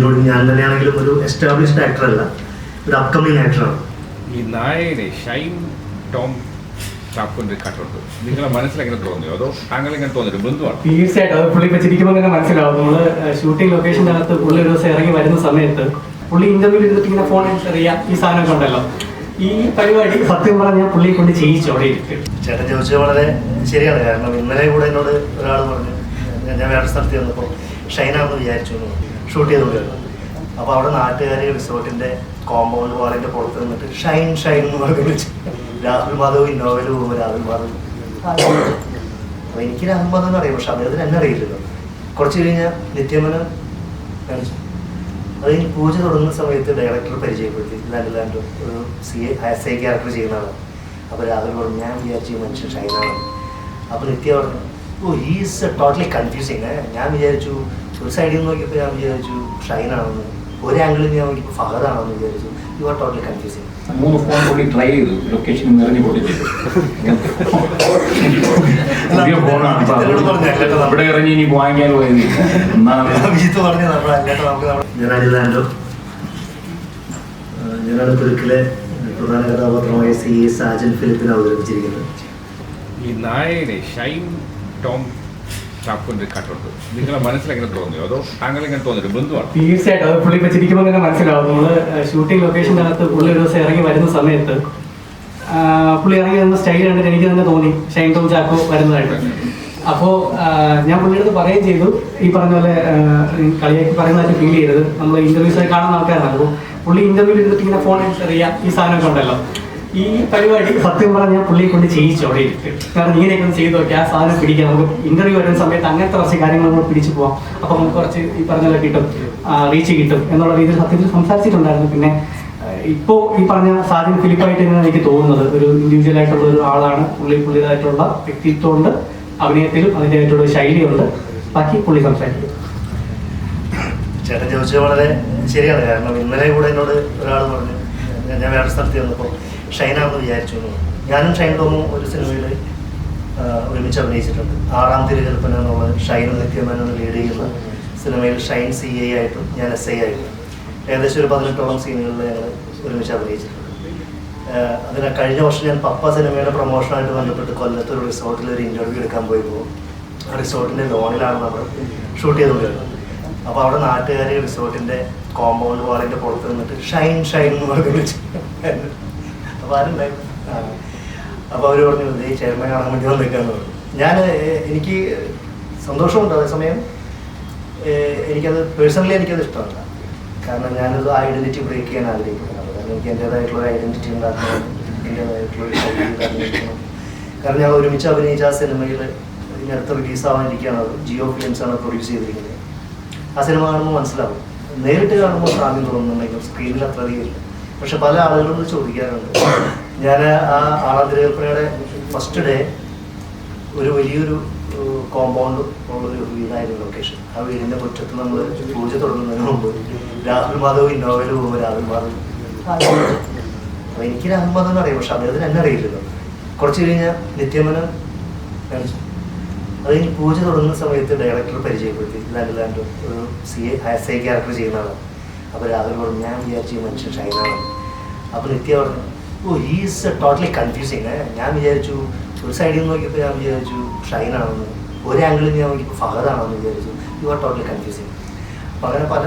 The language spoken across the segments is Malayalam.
ഇൻക്ലൂഡിങ് ഞാൻ തന്നെയാണെങ്കിലും ഒരു എസ്റ്റാബ്ലിഷ്ഡ് ആക്ടർ അല്ല. ഒരു അപ്കമിങ് ആക്ടറാണ് ഈ നായകനെ ഷൈൻ ടോം ചാക്കോന്റെ കട്ടുണ്ട്. നിങ്ങളെ മനസ്സിലെങ്ങനെ തോന്നിയോ അതോ താങ്കൾ എങ്ങനെ തോന്നിയോ ബന്ധുവാണ്? തീർച്ചയായിട്ടും. അത് പുള്ളി ഇപ്പൊ ചിരിക്കുമ്പോൾ തന്നെ മനസ്സിലാവും. നമ്മൾ ഷൂട്ടിംഗ് ലൊക്കേഷന്റെ അകത്ത് പുള്ളി ഒരു ദിവസം ഇറങ്ങി വരുന്ന സമയത്ത് പുള്ളി ഇന്റർവ്യൂ എടുത്തിട്ട് ഇങ്ങനെ ഫോൺ അറിയാം ഈ സാധനമൊക്കെ ഉണ്ടല്ലോ. ഈ പരിപാടി സത്യം പറഞ്ഞാൽ പുള്ളിയെ കൊണ്ട് ചെയ്യിച്ചു അവിടെ ഇരിക്കും. ചേട്ടൻ ചോദിച്ചത് വളരെ ശരിയാണ്. കാരണം ഇന്നലെ കൂടെ എന്നോട് ഒരാൾ പറഞ്ഞു ഞാൻ- വേറെ സ്ഥലത്ത് വന്നപ്പോൾ ഷൈനാണെന്ന് വിചാരിച്ചു എന്ന് പറഞ്ഞു. ഷൂട്ട് ചെയ്തുകൊണ്ടിരുന്നു അപ്പോൾ അവിടെ നാട്ടുകാർ റിസോർട്ടിന്റെ കോമ്പൗണ്ട് വാളിന്റെ പുറത്ത് നിന്നിട്ട് ഷൈൻ ഷൈൻ എന്ന് പറഞ്ഞ് വിളിച്ചു. രാഹുൽ മാധവ് ഇന്നോവയിൽ പോകുമ്പോൾ രാഹുൽ മാധവ്. അപ്പോൾ എനിക്ക് രാഹുൽ മാധവ് എന്ന് അറിയാം പക്ഷെ അദ്ദേഹത്തിന് എന്നെ അറിയില്ലല്ലോ. കുറച്ച് കഴിഞ്ഞാൽ നിത്യമനം അത് കഴിഞ്ഞ് പൂജ തുടങ്ങുന്ന സമയത്ത് ഡയറക്ടർ പരിചയപ്പെടുത്തി. ലാൻഡ് ലാൻഡ് ഒരു C A S I character ചെയ്യുന്ന ആളാണ്. അപ്പോൾ രാഹുൽ പറഞ്ഞു ഞാൻ വിചാരിച്ചു മനുഷ്യൻ ഷൈനാണ് അപ്പോൾ നിത്യ പറഞ്ഞു ഓ ഈസ് ടോട്ടലി കൺഫ്യൂസിങ് ഞാൻ വിചാരിച്ചു സൈഡിൽ നിന്ന് നോക്കിയപ്പോൾ ഞാൻ വിചാരിച്ചു ഷൈനാണെന്ന് ഒരു ആംഗിളിൽ ഞാൻ നോക്കിയപ്പോൾ ഫഹദാണെന്ന് വിചാരിച്ചു. യു ആർ ടോട്ടലി കൺഫ്യൂസിങ് മൂന്ന് ഫോൺ കൂടി ട്രൈ ചെയ്തു. ലൊക്കേഷൻ നിറഞ്ഞു പൊട്ടിച്ചിട്ട് പുതിയ ഫോണാണ് ഇവിടെ ഇറങ്ങി ഇനി വാങ്ങിക്കാൻ പോയത് ഞാനാണ് തുരുക്കിലെ പ്രധാന കഥാപാത്രമായ സി എ സാജൻ ഫിലിപ്പിനെ അവതരിപ്പിച്ചിരിക്കുന്നത്. ഈ നായകനെ ഷൈൻ ടോം ചാക്കോന്റെ കട്ടുണ്ട്. നിങ്ങളെ മനസ്സിലെങ്ങനെ തോന്നിയോ അതോ താങ്കൾ ഇങ്ങനെ തോന്നിയോ ബന്ധുവാണ്? തീർച്ചയായിട്ടും അത് പുള്ളി ഇപ്പൊ ചിരിക്കുമ്പോൾ തന്നെ മനസ്സിലാവും. നമ്മൾ ഷൂട്ടിംഗ് ലൊക്കേഷനകത്ത് പുള്ളി ഒരു ദിവസം ഇറങ്ങി വരുന്ന സമയത്ത് പുള്ളി ഇറങ്ങി വന്ന സ്റ്റൈൽ കണ്ടിട്ട് എനിക്ക് തന്നെ തോന്നി ഷൈൻ ടോം ചാക്കോ വരുന്നതായിട്ട്. അപ്പോൾ ഞാൻ പുള്ളിയുടെ പറയുകയും ചെയ്തു. ഈ പറഞ്ഞ പോലെ കളിയാക്കി പറയുന്നതായിട്ട് ഫീൽ ചെയ്തത് നമ്മൾ ഇന്റർവ്യൂസ് കാണുന്ന ആൾക്കാരാണ്. അപ്പോൾ പുള്ളി ഇന്റർവ്യൂ എടുത്തിട്ട് ഇങ്ങനെ ഫോൺ എടുത്തറിയാം ഈ സാധനമൊക്കെ ഉണ്ടല്ലോ. ഈ പരിപാടി സത്യം പറഞ്ഞാൽ പുള്ളിയെ കൊണ്ട് ചെയ്യിച്ചു അവിടെ ഇരിക്കും. കാരണം ഇങ്ങനെയൊക്കെ ഒന്ന് ചെയ്ത് ആ സാധനം പിടിക്കാം നമുക്ക് ഇന്റർവ്യൂ വരുന്ന സമയത്ത് അങ്ങനത്തെ കുറച്ച് കാര്യങ്ങൾ നമ്മൾ പിടിച്ചു പോവാം. അപ്പോൾ നമുക്ക് കുറച്ച് ഈ പറഞ്ഞ കിട്ടും റീച്ച് കിട്ടും എന്നുള്ള രീതിയിൽ സത്യത്തിൽ സംസാരിച്ചിട്ടുണ്ടായിരുന്നു. പിന്നെ ഇപ്പോ ഈ പറഞ്ഞ സാധ്യത ഫിലിപ്പായിട്ട് തന്നെയാണ് എനിക്ക് തോന്നുന്നത്. ഒരു ഇൻഡിവിജ്വൽ ആയിട്ടുള്ള ഒരു ആളാണ് പുള്ളി. പുള്ളിയതായിട്ടുള്ള വ്യക്തിത്വമുണ്ട് അഭിനയത്തിലും അതിന്റെതായിട്ടുള്ള ശൈലിയുണ്ട്. ബാക്കി പുള്ളി സംസാരിക്കും. ചേട്ടൻ ചോദിച്ചത് വളരെ ശരിയാണ്. കാരണം ഇന്നലെ കൂടെ എന്നോട് ഒരാൾ പറഞ്ഞു. ഞാൻ വേറെ സ്ഥലത്ത് വന്നപ്പോൾ ഷൈനാണെന്ന് വിചാരിച്ചു. ഞാനും ഷൈൻ ടോമും ഒരു സിനിമയിൽ ഒരുമിച്ച് അഭിനയിച്ചിട്ടുണ്ട്. ആറാം തിരുകൽപ്പന എന്നുള്ള ഷൈൻ നിത്യമെന്ന് ലീഡ് ചെയ്യുന്ന സിനിമയിൽ ഷൈൻ സി എ ആയിട്ടും ഞാൻ എസ് ഐ ആയിട്ടും. ഏകദേശം ഒരു പതിനെട്ടോളം സീനുകളിൽ ഞങ്ങൾ ഒരുമിച്ച് അഭിനയിച്ചിട്ടുണ്ട്. അതിന് കഴിഞ്ഞ വർഷം ഞാൻ പപ്പ സിനിമയുടെ പ്രൊമോഷനായിട്ട് ബന്ധപ്പെട്ട് കൊല്ലത്ത് ഒരു റിസോർട്ടിൽ ഒരു ഇന്റർവ്യൂ എടുക്കാൻ പോയപ്പോൾ ആ റിസോർട്ടിന്റെ ലോണിലാണ് നമ്മൾ ഷൂട്ട് ചെയ്തുകൊണ്ടിരുന്നത്. അപ്പോൾ അവിടെ നാട്ടുകാർ റിസോർട്ടിന്റെ കോമ്പൗണ്ട് വാളിന്റെ പുറത്ത് നിന്നിട്ട് ഷൈൻ ഷൈൻ എന്ന് പറഞ്ഞു അപ്പോൾ ആരുണ്ടായിരുന്നു അപ്പോൾ പറഞ്ഞു "ദേ ഈ ചേട്ടനെ കാണാൻ വേണ്ടി വന്നേക്കാന്ന് പറഞ്ഞു. ഞാൻ എനിക്ക് സന്തോഷമുണ്ട് അതേസമയം എനിക്കത് പേഴ്സണലി എനിക്കത് ഇഷ്ടമല്ല. കാരണം ഞാനത് ഐഡന്റിറ്റി ബ്രേക്ക് ചെയ്യാൻ ആഗ്രഹിക്കുന്നത് കാരണം എനിക്ക് എന്റേതായിട്ടുള്ള ഒരു ഐഡന്റിറ്റി ഉണ്ടാക്കണം. എന്റേതായിട്ടുള്ള കാരണം ഞാൻ ഒരുമിച്ച് അഭിനയിച്ച ആ സിനിമയിൽ ഇനി അടുത്ത് റിലീസ് ആവാനിരിക്കുകയാണ് അത് ജിയോ ഫിലിംസ് ആണ് പ്രൊഡ്യൂസ് ചെയ്തിരിക്കുന്നത്. ആ സിനിമ കാണുമ്പോൾ മനസ്സിലാവും. നേരിട്ട് കാണുമ്പോൾ സാമ്യം തോന്നുന്നുണ്ടെങ്കിലും സ്ക്രീനിൽ അത്ര അധികം ഇല്ല. പക്ഷെ പല ആളുകളും ഇത് ചോദിക്കാറുണ്ട്. ഞാൻ ആ ആളാതിരകൽപ്പനയുടെ ഫസ്റ്റ് ഡേ ഒരു വലിയൊരു കോമ്പൗണ്ട് ഉള്ളൊരു വീടായിരുന്നു ലൊക്കേഷൻ ആ വീടിന്റെ മുറ്റത്ത് നമ്മൾ പൂജ തുടങ്ങുന്നതിന് മുമ്പ് രാഹുൽ മാധവ് ഇന്നോവയിൽ പോകുമ്പോൾ രാഹുൽ മാധവ് അപ്പം എനിക്ക് രാഹുൽ മാധവ് അറിയാം പക്ഷെ അദ്ദേഹത്തിന് എന്നെ അറിയില്ലല്ലോ. കുറച്ച് കഴിഞ്ഞാൽ നിത്യമനം അത് കഴിഞ്ഞ് പൂജ തുടങ്ങുന്ന സമയത്ത് ഡയറക്ടർ പരിചയപ്പെടുത്തി. ലാൻഡ് ലാൻഡ് ഒരു C A S I character ചെയ്യുന്ന ആളാണ്. അപ്പോൾ പറഞ്ഞു ഞാൻ വിചാരിച്ചു ഈ മനുഷ്യൻ ഷൈനാണ്. അപ്പോൾ നിത്യ പറഞ്ഞു ഓ ഈസ് ടോട്ടലി കൺഫ്യൂസിങ് ഞാൻ വിചാരിച്ചു ഒരു സൈഡിൽ നിന്ന് നോക്കിയപ്പോൾ ഞാൻ വിചാരിച്ചു ഷൈനാണെന്ന് ഒരു ആംഗിളിൽ ഞാൻ നോക്കിയപ്പോൾ ഫഹദാണെന്ന് വിചാരിച്ചു. യു ആർ ടോട്ടലി കൺഫ്യൂസിങ് അപ്പോൾ അങ്ങനെ പല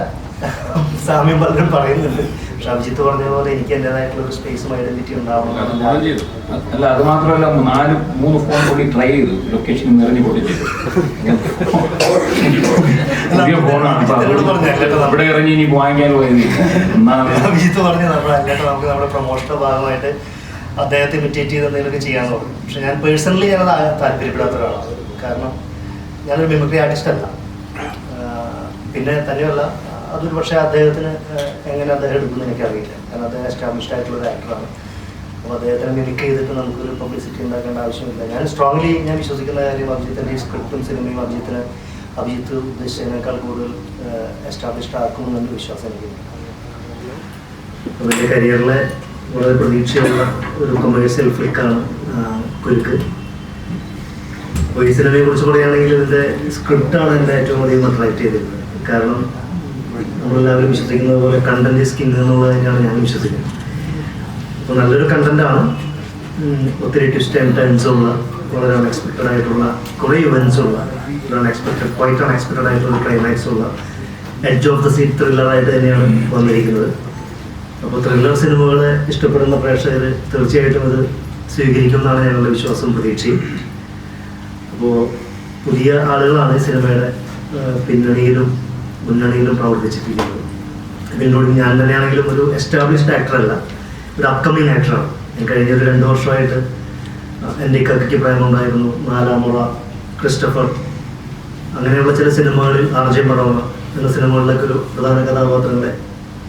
സാമ്യം പലരും പറയുന്നുണ്ട്. പക്ഷെ അഭിജിത്ത് പറഞ്ഞ പോലെ എനിക്ക് എന്റെതായിട്ടുള്ള ഒരു സ്പേസും ഐഡന്റിറ്റി ഉണ്ടാവണം. അല്ല അത് മാത്രമല്ല നാല് മൂന്ന് ഫോൺ കൂടി ട്രൈ ചെയ്തു. ലൊക്കേഷൻ നിറഞ്ഞു കൊടുത്തിട്ട് പുതിയ ഫോണാണ് ഇപ്പൊ അത് ഇവിടെ ഇറങ്ങി ഇനി വാങ്ങിക്കാൻ പോയത് അഭിജിത്ത് പറഞ്ഞു നമ്മൾ അല്ലാണ്ട് നമുക്ക് നമ്മുടെ പ്രൊമോഷന്റെ ഭാഗമായിട്ട് അദ്ദേഹത്തെ ഇമിറ്റേറ്റ് ചെയ്ത് എന്തെങ്കിലുമൊക്കെ ചെയ്യാൻ തോന്നും. പക്ഷെ ഞാൻ പേഴ്സണലി ഞാനത് താല്പര്യപ്പെടാത്ത ഒരാളാണ്. കാരണം ഞാനൊരു മിമിക്രി ആർട്ടിസ്റ്റ് അല്ല. പിന്നെ തന്നെയല്ല അതൊരു പക്ഷേ അദ്ദേഹത്തിന് എങ്ങനെ അദ്ദേഹം എടുക്കുമെന്ന് എനിക്കറിയില്ല. കാരണം അദ്ദേഹം എസ്റ്റാബ്ലിഷ്ഡ് ആയിട്ടുള്ള ഒരു ആക്ടറാണ് അപ്പോൾ അദ്ദേഹത്തിന് മിമിക് ചെയ്തിട്ട് നമുക്കൊരു പബ്ലിസിറ്റി ഉണ്ടാക്കേണ്ട ആവശ്യമില്ല. ഞാൻ സ്ട്രോങ്ലി ഞാൻ വിശ്വസിക്കുന്ന കാര്യം അഭിജിത്തിന്റെ ഈ സ്ക്രിപ്റ്റും സിനിമയും അഭിജിത്തിന് അഭിജിത്ത് ഉദ്ദേശിച്ചതിനേക്കാൾ കൂടുതൽ എസ്റ്റാബ്ലിഷ്ഡ് ആക്കുമെന്നൊരു വിശ്വാസം എനിക്കുണ്ട് എന്റെ കരിയറിലെ വളരെ പ്രതീക്ഷയുള്ള ഒരു കൊമേഴ്സ്യൽ ഫിൽക്കാണ് കുരുക്ക്. അപ്പോൾ ഈ സിനിമയെ കുറിച്ച് പറയുകയാണെങ്കിൽ ഇതിന്റെ സ്ക്രിപ്റ്റാണ് എന്റെ ഏറ്റവും അധികം അട്രാക്ട് ചെയ്തിരുന്നത്. കാരണം നമ്മളെല്ലാവരും വിശ്വസിക്കുന്നത് പോലെ കണ്ടന്റ് സ്കിൻ എന്നുള്ളത് തന്നെയാണ് ഞാൻ വിശ്വസിക്കുന്നത്. അപ്പോൾ നല്ലൊരു കണ്ടന്റാണ് ഒത്തിരി ട്വിസ്റ്റ് ആൻഡ് ടേൺസ് ഉള്ള വളരെ അൺഎക്സ്പെക്റ്റഡ് ആയിട്ടുള്ള കുറേ ഇവൻസ് ഉള്ള അൺഎക്സ്പെക്റ്റഡ് ക്വൈറ്റ് അൺഎക്സ്പെക്റ്റഡ് ആയിട്ടുള്ള ക്ലൈമാക്സ് ഉള്ള എഡ്ജ് ഓഫ് ദ സീറ്റ് ത്രില്ലറായിട്ട് തന്നെയാണ് വന്നിരിക്കുന്നത്. അപ്പോൾ ത്രില്ലർ സിനിമകളെ ഇഷ്ടപ്പെടുന്ന പ്രേക്ഷകർ തീർച്ചയായിട്ടും ഇത് സ്വീകരിക്കുമെന്നാണ് ഞങ്ങളുടെ വിശ്വാസവും പ്രതീക്ഷയും. അപ്പോൾ പുതിയ ആളുകളാണ് ഈ സിനിമയുടെ പിന്നണിയിലും മുന്നണിയിലും പ്രവർത്തിച്ചിരിക്കുന്നത് എന്നോട് ഞാൻ തന്നെയാണെങ്കിലും ഒരു എസ്റ്റാബ്ലിഷ്ഡ് ആക്ടർ അല്ല ഒരു അപ്കമിങ് ആക്ടറാണ് ഞാൻ കഴിഞ്ഞ ഒരു രണ്ട് വർഷമായിട്ട് എന്റെ കക്കയ്ക്ക് പ്രേമുണ്ടായിരുന്നു നാലാമുള ക്രിസ്റ്റഫർ. അങ്ങനെയുള്ള ചില സിനിമകളിൽ ആർജെ മറവ എന്ന സിനിമകളിലൊക്കെ ഒരു പ്രധാന കഥാപാത്രങ്ങളെ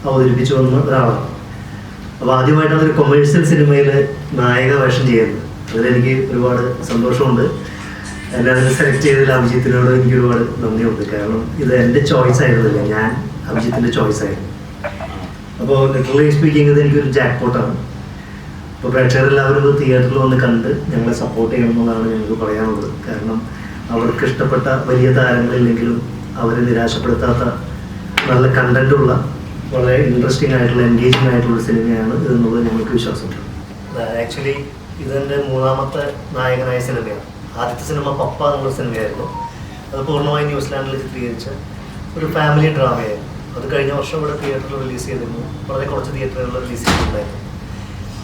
അവതരിപ്പിച്ചു വന്ന ഒരാളാണ്. അപ്പോൾ ആദ്യമായിട്ടാണ് ഒരു കൊമേഴ്സ്യൽ സിനിമയിൽ നായക വേഷം ചെയ്യുന്നത്. അതിലെനിക്ക് ഒരുപാട് സന്തോഷമുണ്ട്. എന്നെ സെലക്ട് ചെയ്തതിൽ അഭിജിത്തിനോട് എനിക്ക് ഒരുപാട് നന്ദിയുണ്ട്. കാരണം ഇത് എന്റെ ചോയ്സ് ആയിരുന്നില്ല. ഞാൻ അഭിജിത്തിന്റെ ചോയ്സ് ആയിരുന്നു. അപ്പോൾ ലിറ്ററലി സ്പീക്കിംഗ് ഇത് എനിക്കൊരു ജാക്ക് പോട്ടാണ് അപ്പോൾ പ്രേക്ഷകരെല്ലാവരും ഇത് തിയേറ്ററിൽ വന്ന് കണ്ട് ഞങ്ങളെ സപ്പോർട്ട് ചെയ്യണം എന്നുള്ളതാണ് ഞങ്ങൾക്ക് പറയാനുള്ളത്. കാരണം അവർക്ക് ഇഷ്ടപ്പെട്ട വലിയ താരങ്ങളില്ലെങ്കിലും അവരെ നിരാശപ്പെടുത്താത്ത നല്ല കണ്ടന്റുള്ള വളരെ ഇൻട്രസ്റ്റിംഗ് ആയിട്ടുള്ള എൻഗേജിംഗ് ആയിട്ടുള്ള സിനിമയാണ് ഇതെന്നുള്ളത് ഞങ്ങൾക്ക് വിശ്വാസമുണ്ട്. ആക്ച്വലി ഇതെന്റെ മൂന്നാമത്തെ നായകനായ സിനിമയാണ്. ആദ്യത്തെ സിനിമ പപ്പ എന്നുള്ള സിനിമയായിരുന്നു. അത് പൂർണമായി ന്യൂസിലാൻഡിൽ ചിത്രീകരിച്ച ഒരു ഫാമിലി ഡ്രാമയായിരുന്നു. അത് കഴിഞ്ഞ വർഷം ഇവിടെ തിയേറ്ററിൽ റിലീസ് ചെയ്തിരുന്നു. വളരെ കുറച്ച് തിയേറ്ററുകളിൽ റിലീസ് ചെയ്തിട്ടുണ്ടായിരുന്നു.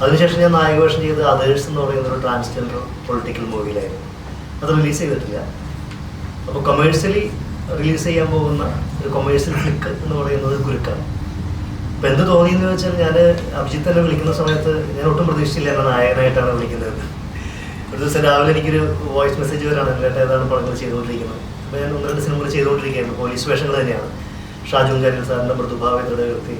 അതിനുശേഷം ഞാൻ നായകവേഷം ചെയ്ത് അതേഴ്സ് എന്ന് പറയുന്ന ഒരു ട്രാൻസ്ജെൻഡർ പൊളിറ്റിക്കൽ മൂവിയിലായിരുന്നു അത് റിലീസ് ചെയ്തിട്ടില്ല. അപ്പോൾ കൊമേഴ്സ്യലി റിലീസ് ചെയ്യാൻ പോകുന്ന ഒരു കൊമേഴ്സ്യൽ ഫ്ലിക്ക് എന്ന് പറയുന്നത് ഗുരുക്കാണ് അപ്പം എന്ത് തോന്നിയെന്ന് വെച്ചാൽ ഞാൻ അഭിജിത്ത് തന്നെ വിളിക്കുന്ന സമയത്ത് ഞാൻ ഒട്ടും പ്രതീക്ഷിച്ചില്ല എന്നെ നായകനായിട്ടാണ് വിളിക്കുന്നത്. ഒരു ദിവസം രാവിലെ എനിക്കൊരു വോയിസ് മെസ്സേജ് വരാണ്. എന്നിട്ട് ഏതാണ് പടങ്ങൾ ചെയ്തുകൊണ്ടിരിക്കുന്നത്. അപ്പോൾ ഞാൻ ഒന്ന് രണ്ട് സിനിമകൾ ചെയ്തുകൊണ്ടിരിക്കുകയാണ് പോലീസ് വേഷങ്ങൾ തന്നെയാണ്. ഷാജു കാരിൽ സാറിന്റെ മൃദുഭാവത്തോടെ വ്യക്തി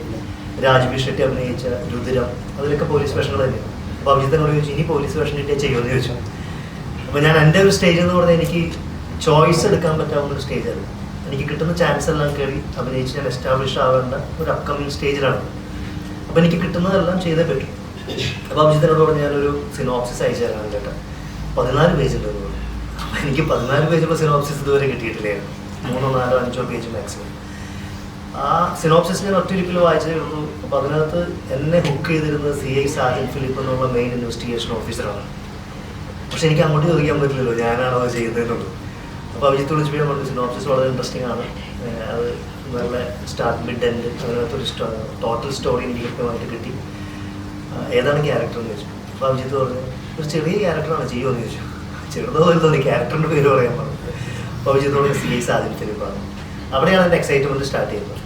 രാജ്ബി ഷെട്ടി അഭിനയിച്ച രുദ്രം. അതിലൊക്കെ പോലീസ് വേഷങ്ങൾ തന്നെയാണ്. അപ്പോൾ അഭിജിത്തിനോട് ചോദിച്ചു ഇനി പോലീസ് വേഷം കിട്ടിയാൽ ചെയ്യുമെന്ന് ചോദിച്ചു. അപ്പോൾ ഞാൻ എന്റെ ഒരു സ്റ്റേജ് എന്ന് പറഞ്ഞാൽ എനിക്ക് ചോയ്സ് എടുക്കാൻ പറ്റാവുന്ന ഒരു സ്റ്റേജാണ് എനിക്ക് കിട്ടുന്ന ചാൻസ് എല്ലാം കയറി അഭിനയിച്ച് ഞാൻ എസ്റ്റാബ്ലിഷ് ആവേണ്ട ഒരു അപ്കമിങ് സ്റ്റേജിലാണ് അപ്പോൾ എനിക്ക് കിട്ടുന്നതെല്ലാം ചെയ്തേ പറ്റും. അപ്പോൾ അഭിജിത്തിനോട് പറഞ്ഞ് ഞാനൊരു സിനോപ്സിസ് അയച്ചു തരാൻ കേട്ടോ. പതിനാല് പേജ് ഉണ്ട് എന്ന് പറഞ്ഞു അപ്പോൾ എനിക്ക് പതിനാല് പേജുള്ള സിനോപ്സിസ് ഇതുവരെ കിട്ടിയിട്ടില്ലായിരുന്നു മൂന്നോ നാലോ അഞ്ചോ പേജ് മാക്സിമം ആ സിനോപ്സിസ് ഞാൻ ഒറ്റൊരിക്കൽ വായിച്ചേ ഉള്ളൂ. അപ്പോൾ അതിനകത്ത് എന്നെ ബുക്ക് ചെയ്തിരുന്നത് സി ഐ സാജൻ ഫിലിപ്പ് എന്നുള്ള മെയിൻ ഇൻവെസ്റ്റിഗേഷൻ ഓഫീസറാണ് പക്ഷെ എനിക്ക് അങ്ങോട്ട് ചോദിക്കാൻ പറ്റില്ലല്ലോ ഞാനാണോ അത് ചെയ്യുന്നതെന്നുള്ളത്. അപ്പോൾ അഭിജിത്ത് വിളിച്ചു ഞാൻ പറഞ്ഞു സിനോപ്സിസ് വളരെ ഇൻട്രസ്റ്റിംഗ് ആണ്. അത് നല്ല സ്റ്റാർട്ട് മിഡ് എൻഡ് അതിനകത്തൊരു ടോട്ടൽ സ്റ്റോറി എനിക്ക് കൃത്യമായിട്ട് കിട്ടി. ഏതാണ് ക്യാരക്ടർ എന്ന് ചോദിച്ചു അഭിജിത്ത് പറഞ്ഞു ഒരു ചെറിയ ക്യാരക്ടറാണ് ചെയ്യുമെന്ന് ചോദിച്ചു. ചെറുതോ വലുതോ നീ ക്യാരക്ടറിന്റെ പേര് പറയാൻ പറഞ്ഞു. അപ്പോൾ അഭിജിത്ത് പറഞ്ഞു സി സാദിൻ ഫിലിപ്പാണ് അവിടെയാണ് എന്റെ എക്സൈറ്റ്മെന്റ് സ്റ്റാർട്ട് ചെയ്യുന്നത്.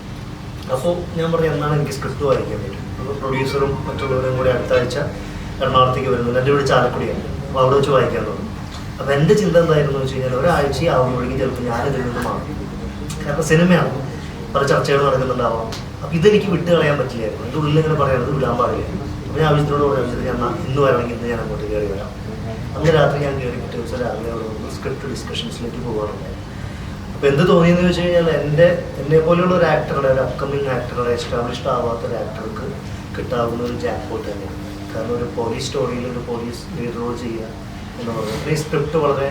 അപ്പോൾ ഞാൻ പറഞ്ഞു എന്നാണ് എനിക്ക് സ്ക്രിപ്റ്റ് വായിക്കാൻ പറ്റും. അപ്പോൾ പ്രൊഡ്യൂസറും മറ്റുള്ളവരും കൂടി അടുത്ത ആഴ്ച എറണാകുളത്തേക്ക് വരുന്നുണ്ട്. എന്റെ വീട് ചാലക്കുടിയാണ്. അപ്പോൾ അവിടെ വെച്ച് വായിക്കാൻ തുടങ്ങും. അപ്പോൾ എന്റെ ചിന്ത എന്തായിരുന്നു വെച്ച് കഴിഞ്ഞാൽ ഒരാഴ്ച ആവുമ്പോഴേക്കും ചിലപ്പോൾ ഞാനിതിൽ നിന്ന് മാറും. കാരണം സിനിമയാണ്. പല ചർച്ചകൾ നടക്കുന്നുണ്ടാവാം. അപ്പോൾ ഇതെനിക്ക് വിട്ട് കളയാൻ പറ്റില്ലായിരുന്നു. എന്റെ ഉള്ളിൽ ഇങ്ങനെ പറയാനത് വിടാൻ പാടില്ല ഞാൻ ആവശ്യത്തിനോട് പറഞ്ഞു ഞാൻ ഇന്ന് വരണമെങ്കിൽ ഇന്ന് ഞാൻ അങ്ങോട്ട് കയറി വരാം. അന്ന് രാത്രി ഞാൻ കയറി പിറ്റേ ദിവസം രാവിലെ അവിടെ വന്ന് സ്ക്രിപ്റ്റ് ഡിസ്കഷൻസിലേക്ക് പോകാറുണ്ട്. അപ്പോൾ എന്ത് തോന്നിയെന്ന് വെച്ച് കഴിഞ്ഞാൽ എന്റെ എന്നെ പോലെയുള്ള ഒരു ആക്ടറുടെ ഒരു അപ്കമിങ് ആക്ടറുടെ എസ്റ്റാബ്ലിഷ്ഡ് ആവാത്ത ഒരു ആക്ടർക്ക് കിട്ടാവുന്ന ഒരു ജാക്ക്പോട്ട് തന്നെയാണ് കാരണം ഒരു പോലീസ് സ്റ്റോറിയിൽ ഒരു പോലീസ് ലീഡ് റോൾ ചെയ്യുക എന്ന് പറയുന്നത് ഈ സ്ക്രിപ്റ്റ് വളരെ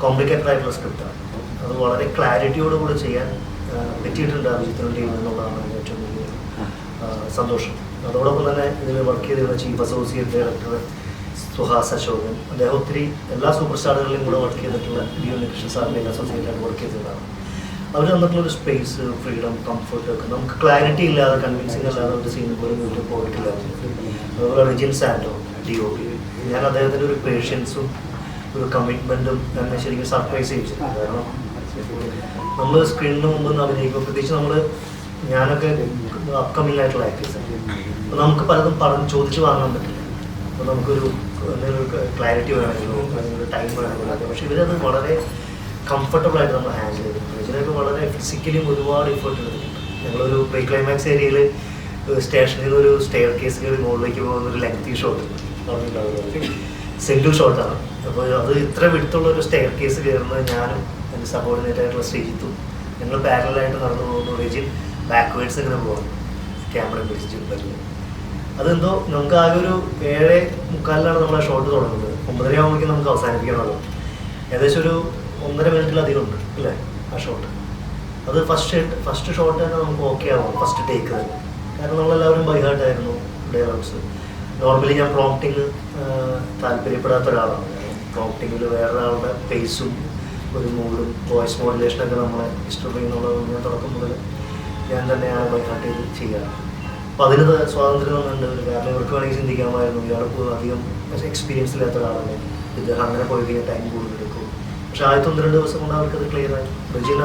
കോംപ്ലിക്കേറ്റഡ് ആയിട്ടുള്ള സ്ക്രിപ്റ്റാണ് അത് വളരെ ക്ലാരിറ്റിയോടുകൂടി ചെയ്യാൻ ആ, പറ്റിയിട്ടുണ്ട് അഭിജിത്തിനും ടീമിൽ എന്നുള്ളതാണ് എന്റെ ഏറ്റവും വലിയ സന്തോഷം. അതോടൊപ്പം തന്നെ ഇതിൽ വർക്ക് ചെയ്തിരുന്ന chief associate director Suhas Ashokan അദ്ദേഹം ഒത്തിരി എല്ലാ സൂപ്പർ സ്റ്റാറുകളിലും കൂടെ വർക്ക് ചെയ്തിട്ടുള്ള ഡി ഉണ്ണികൃഷ്ണൻ സാറിന്റെ അസോസിയേറ്റ് വർക്ക് ചെയ്തതാണ് അവർ തന്നിട്ടുള്ള ഒരു സ്പേസ് ഫ്രീഡം കംഫർട്ട് ഒക്കെ നമുക്ക് ക്ലാരിറ്റി ഇല്ലാതെ കൺവിൻസിങ് അല്ലാതെ ഒരു സീൻ പോലും വീട്ടിൽ പോയിട്ടില്ല അതുപോലെ റിജിൻ സാൻഡോ ഡി ഒ പി ഞാൻ അദ്ദേഹത്തിന്റെ ഒരു പേഷ്യൻസും ഒരു കമ്മിറ്റ്മെന്റും എന്നെ ശരിക്കും സർപ്രൈസ് ചെയ്യിച്ചിട്ടുണ്ട്. കാരണം നമ്മൾ സ്ക്രീനിന് മുമ്പ് അഭിനയിക്കും പ്രത്യേകിച്ച് നമ്മൾ ഞാനൊക്കെ അപ്കമിങ് ആയിട്ടുള്ള ആക്ടേഴ്സ് അപ്പോൾ നമുക്ക് പലതും പറഞ്ഞ് ചോദിച്ചു വാങ്ങാൻ പറ്റില്ല. അപ്പോൾ നമുക്കൊരു എന്തെങ്കിലും ക്ലാരിറ്റി വേണമെങ്കിലോ അല്ലെങ്കിൽ ടൈം വേണമെങ്കിലോ അതെ പക്ഷേ ഇവരത് വളരെ കംഫർട്ടബിൾ ആയിട്ട് നമ്മൾ ഹാൻഡിൽ ചെയ്തിട്ടുണ്ട്. ഇതിനൊക്കെ വളരെ ഫിസിക്കലിയും ഒരുപാട് എഫേർട്ട് എടുത്തിട്ടുണ്ട്. ഞങ്ങളൊരു പ്രീ ക്ലൈമാക്സ് ഏരിയയിൽ സ്റ്റേഷനിൽ ഒരു സ്റ്റെയർ കേസ് കയറി മുകളിലേക്ക് പോകുന്ന ഒരു ലെങ്തി ഷോട്ട് സിംഗിൾ ഷോട്ടാണ്. അപ്പോൾ അത് ഇത്ര വിടുത്തുള്ള ഒരു സ്റ്റെയർ കേസ് കയറുന്നത് ഞാനും എന്റെ സബോർഡിനേറ്റ് ആയിട്ടുള്ള ശ്രീജിത്തും ഞങ്ങൾ പാരലായിട്ട് നടന്നു പോകുന്നു റെജിൻ ബാക്ക്വേഡ്സ് ഇങ്ങനെ പോകണം ക്യാമറ പിടിച്ചിട്ട് അതെന്തോ നമുക്ക് ആകെ ഒരു ഏഴ് മുക്കാലിലാണ് നമ്മൾ ആ ഷോട്ട് തുടങ്ങുന്നത്. ഒമ്പതര ആകുമ്പോഴേക്കും നമുക്ക് അവസാനിപ്പിക്കണമല്ലോ. ഏകദേശം ഒരു ഒന്നര മിനിറ്റിലധികം ഉണ്ട് അല്ലേ ആ ഷോട്ട് അത് ഫസ്റ്റ് ഫസ്റ്റ് ഷോട്ട് തന്നെ നമുക്ക് ഓക്കെ ആവും ഫസ്റ്റ് ടേക്ക് തന്നെ. കാരണം നമ്മളെല്ലാവരും ബൈഹാർട്ടായിരുന്നു ഡയലോഗ്സ് നോർമലി ഞാൻ പ്രോംപ്റ്റിങ് താല്പര്യപ്പെടാത്ത ഒരാളാണ്. പ്രോംപ്റ്റിങ്ങിൽ വേറൊരാളുടെ ഫേസും ഒരു മൂഡും വോയിസ് മോഡുലേഷനൊക്കെ നമ്മളെ ഇഷ്ടപ്പെടുന്നുള്ളത് ഞാൻ തുടക്കം മുതൽ ഞാൻ തന്നെയാണ് ബൈഹാർട്ട് ചെയ്ത് ചെയ്യാറ് അപ്പോൾ അതിന് സ്വാതന്ത്ര്യം ഉണ്ട് കാരണം ഇവർക്ക് വേണമെങ്കിൽ ചിന്തിക്കാമായിരുന്നു. ഇയാൾ അധികം എക്സ്പീരിയൻസ് ഇല്ലാത്ത ഒരാളല്ലേ. ഇത് അങ്ങനെ പോയി കഴിഞ്ഞാൽ ടൈം കൂടുതൽ എടുക്കും. പക്ഷെ ആദ്യത്തെ ഒന്ന് രണ്ട് ദിവസം കൊണ്ട് അവർക്കത് ക്ലിയർ ആയി. റജിന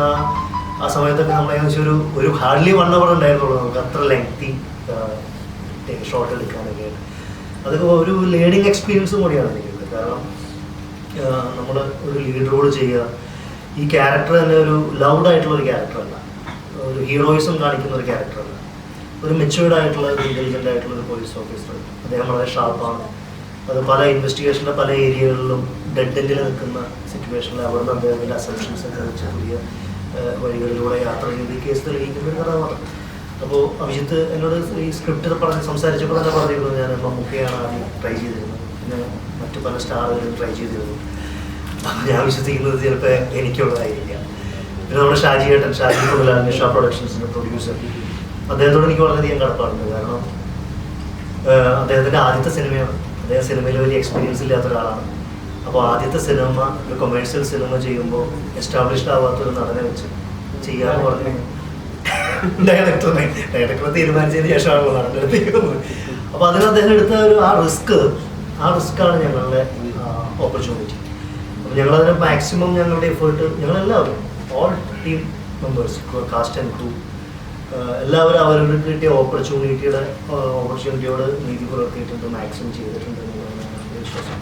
ആ സമയത്തൊക്കെ നമ്മൾ ഏകദേശം ഒരു ഒരു ഹാർഡ്ലി വൺ അവർ ഉണ്ടായിരുന്നുള്ളൂ. നമുക്ക് അത്ര ലെങ്തി ഷോട്ട് എടുക്കാനൊക്കെ. അതൊക്കെ ഒരു ലേണിംഗ് എക്സ്പീരിയൻസും കൂടിയാണ് എനിക്കുള്ളത് കാരണം നമ്മൾ ഒരു ലീഡ് റോൾ ചെയ്യുക. ഈ ക്യാരക്ടർ തന്നെ ഒരു ലൗഡ് ആയിട്ടുള്ള ഒരു ക്യാരക്ടർ അല്ല. ഒരു ഹീറോയിസം കാണിക്കുന്ന ഒരു ക്യാരക്ടറാണ് ഒരു മെച്ചുവേർഡ് ആയിട്ടുള്ള ഒരു ഇന്റലിജന്റ് ആയിട്ടുള്ള ഒരു പോലീസ് ഓഫീസർ അദ്ദേഹം വളരെ ഷാർപ്പാണ് അത് പല ഇൻവെസ്റ്റിഗേഷന്റെ പല ഏരിയകളിലും ഡെഡ് എൻഡിൽ നിൽക്കുന്ന സിറ്റുവേഷനിൽ അവിടുന്ന് അദ്ദേഹത്തിന്റെ അസംഷൻസ് ഒക്കെ വെച്ച് വഴികളിലൂടെ യാത്ര ചെയ്ത് ഈ കേസ് തെളിയിക്കുന്ന ഒരു കഥാപാത്രം. അപ്പോൾ അഭിജിത്ത് എന്നോട് ഈ സ്ക്രിപ്റ്റ് പറഞ്ഞ് സംസാരിച്ചപ്പോൾ തന്നെ പറഞ്ഞിരുന്നു ഞാൻ മമ്മൂക്കയാണ് ആദ്യം ട്രൈ ചെയ്തിരുന്നത്. പിന്നെ മറ്റു പല സ്റ്റാറുകളും ട്രൈ ചെയ്തിരുന്നു. ഞാൻ വിശ്വസിക്കുന്നത് ചിലപ്പോൾ എനിക്കുള്ളതായിരിക്കാം. പിന്നെ നമ്മുടെ ഷാജി ഏട്ടൻ ഷാജി മുതലാണ് നിഷ പ്രൊഡക്ഷൻസിന്റെ പ്രൊഡ്യൂസർ അദ്ദേഹത്തോട് എനിക്ക് വളരെയധികം കടപ്പാടുണ്ട്. കാരണം അദ്ദേഹത്തിന്റെ ആദ്യത്തെ സിനിമയാണ് അദ്ദേഹം സിനിമയിൽ വലിയ എക്സ്പീരിയൻസ് ഇല്ലാത്ത ഒരാളാണ്. അപ്പോൾ ആദ്യത്തെ സിനിമ ഒരു കൊമേഴ്സ്യൽ സിനിമ ചെയ്യുമ്പോൾ എസ്റ്റാബ്ലിഷ്ഡ് ആവാത്ത ഒരു നടനെ വെച്ച് ചെയ്യാന്ന് പറഞ്ഞു ഡയറക്ടറിനെ ഡയറക്ടറെ തീരുമാനിച്ചതിന് ശേഷമാണല്ലോ നടന്റെ അടുത്തേക്കുന്നത് അപ്പോൾ അതിന് അദ്ദേഹം എടുത്ത ഒരു ആ റിസ്ക് ആ റിസ്ക്കാണ് ഞങ്ങളുടെ ഓപ്പർച്യൂണിറ്റി അപ്പോൾ ഞങ്ങളതിന് മാക്സിമം ഞങ്ങളുടെ എഫേർട്ട് ഞങ്ങളെല്ലാവരും all team members cast and crew എല്ലാവരും അവർക്ക് കിട്ടിയ ഓപ്പർച്യൂണിറ്റിയുടെ ഓപ്പർച്യൂണിറ്റിയോട് നീതി പുലർത്തിയിട്ടുണ്ട് മാക്സിമം ചെയ്തിട്ടുണ്ട് എന്നുള്ളതാണ് വിശ്വാസം.